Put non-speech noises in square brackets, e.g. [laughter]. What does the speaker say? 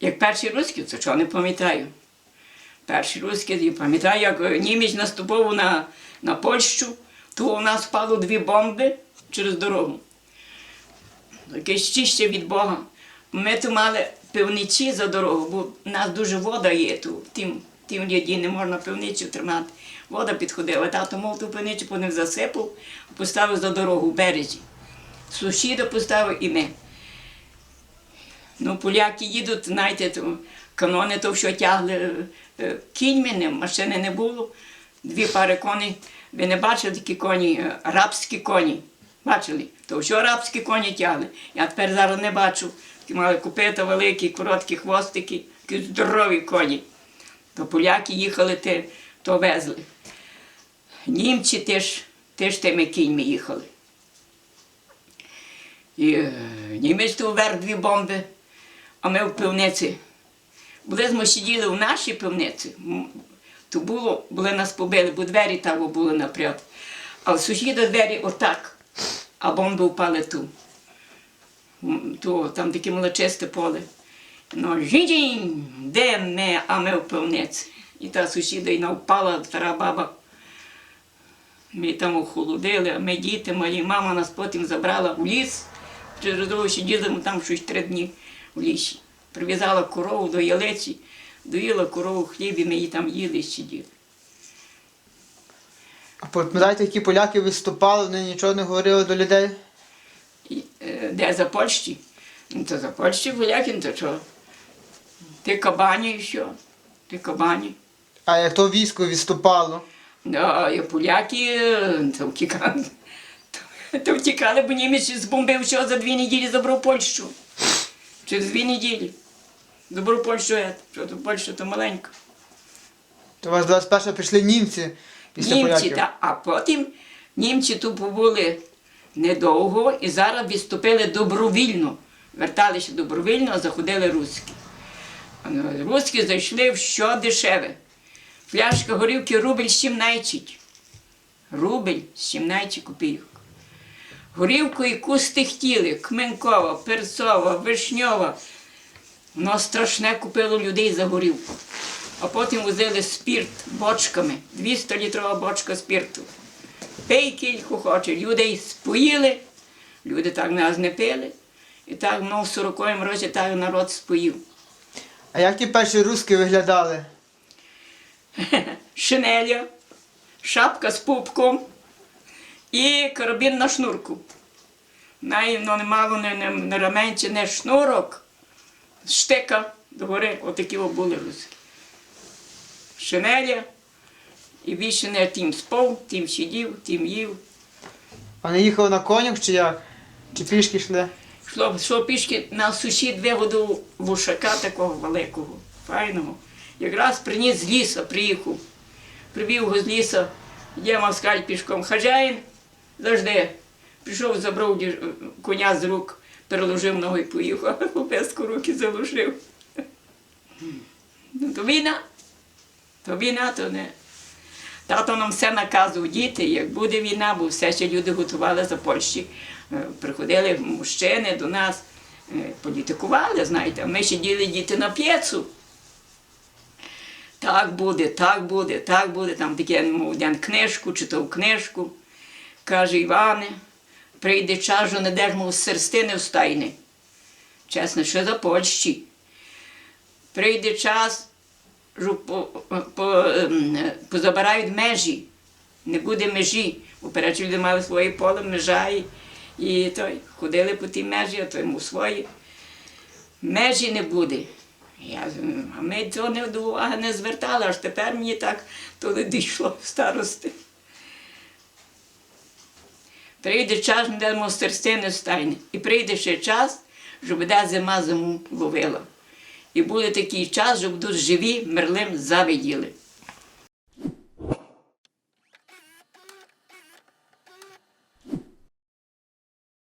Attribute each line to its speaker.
Speaker 1: Як перші руські, це чого не пам'ятаю. Перші руські, пам'ятаю, як німець наступав на, на Польщу, то у нас впало дві бомби через дорогу. Якесь чище від Бога. Ми тут мали пивничі за дорогу, бо в нас дуже вода є тут. Тим, тим діді не можна пивничу тримати. Вода підходила. Тато мов ту пивничу по них засипав, поставив за дорогу в березі. Сусіда поставив і ми. Ну, поляки їдуть, знаєте, то канони то що тягли е, кіньми, машини не було. Дві пари коней. Ви не бачили такі коні, е, арабські коні. Бачили? То що арабські коні тягли. Я тепер зараз не бачу. Такі мали купити великі, короткі хвостики, такі здорові коні. То поляки їхали, те, то везли. Німці теж, теж тими кіньми їхали. І е, німець то вверх дві бомби, а ми в пивниці. Були ми сиділи в нашій пивниці, то було, були нас побили, бо двері там були наперед. А в двері отак, а бомби впали ту. То, там таке молочисте поле. Ну, жінь, де ми, а ми в пивниці. І та сусіда і впала, стара баба. Ми там охолодили, а ми діти малі. Мама нас потім забрала в ліс. Через дорогу сиділи ми там щось три дні в лісі. Прив'язала корову до ялиці, доїла корову хліб, і ми її там їли і сиділи.
Speaker 2: А пам'ятаєте, які поляки виступали, вони нічого не говорили до людей?
Speaker 1: І, е, де за Польщі? Ну, то за Польщі поляки, ну, то що? Ти кабані і що? Ти кабані.
Speaker 2: А як то військо виступало?
Speaker 1: Да, і поляки е, то втікали. То, то втікали, бо німець збомбив що за дві неділі забрав Польщу. Через дві неділі. Забрав Польщу, що то Польща то маленька.
Speaker 2: То у вас 21 прийшли німці після
Speaker 1: німці,
Speaker 2: поляків.
Speaker 1: та, а потім німці тут побули недовго і зараз відступили добровільно. Верталися добровільно, а заходили руські. А, ну, Руські зайшли в що дешеве. Пляшка горівки рубль 17. Рубль 17 копійок. Горівку яку стихтіли, кменкова, перцова, вишньова. Воно страшне купило людей за горівку. А потім возили спірт бочками, 200 літрова бочка спірту. Пей кільку хоче. Людей споїли, люди так нас не пили. І так ну, в 40-му році так народ споїв.
Speaker 2: А як ті перші руски виглядали? [laughs]
Speaker 1: Шинеля, шапка з пупком і карабін на шнурку. Най, ну, не мало не, не, не раменці, не шнурок, штика догори, отакі були руски. Шинеля, і більше не тим спав, тим сидів, тим їв.
Speaker 2: Вони їхали на конях чи як? Чи пішки йшли?
Speaker 1: Йшло, йшло пішки на сусід виводив вушака такого великого, файного. Якраз приніс з ліса, приїхав. Привів його з ліса, є москаль пішком. Хазяїн завжди. Прийшов, забрав коня з рук, переложив ногу і поїхав, [laughs] а хлопецьку руки залишив. Ну, то війна. То війна, то не. Тато нам все наказував діти, як буде війна, бо все ще люди готували за Польщі. Е, Приходили мужчини до нас, е, політикували, знаєте, ми сиділи діти на п'єцу. Так буде, так буде, так буде. Там таке, мов, книжку, читав книжку. Каже Іване, прийде час, що не держмо з серстини в стайни. Чесно, що за Польщі. Прийде час, що по, по, ем, позабирають межі. Не буде межі. Бо перед люди мали своє поле, межа і, і той, ходили по тій межі, а той йому свої. Межі не буде. Я, а ми цього не до уваги не звертали, аж тепер мені так то не дійшло в старости. Прийде час, де дамо не стайне. І прийде ще час, щоб де зима зиму ловила. І буде такий час, щоб будуть живі, мерлим завиділи.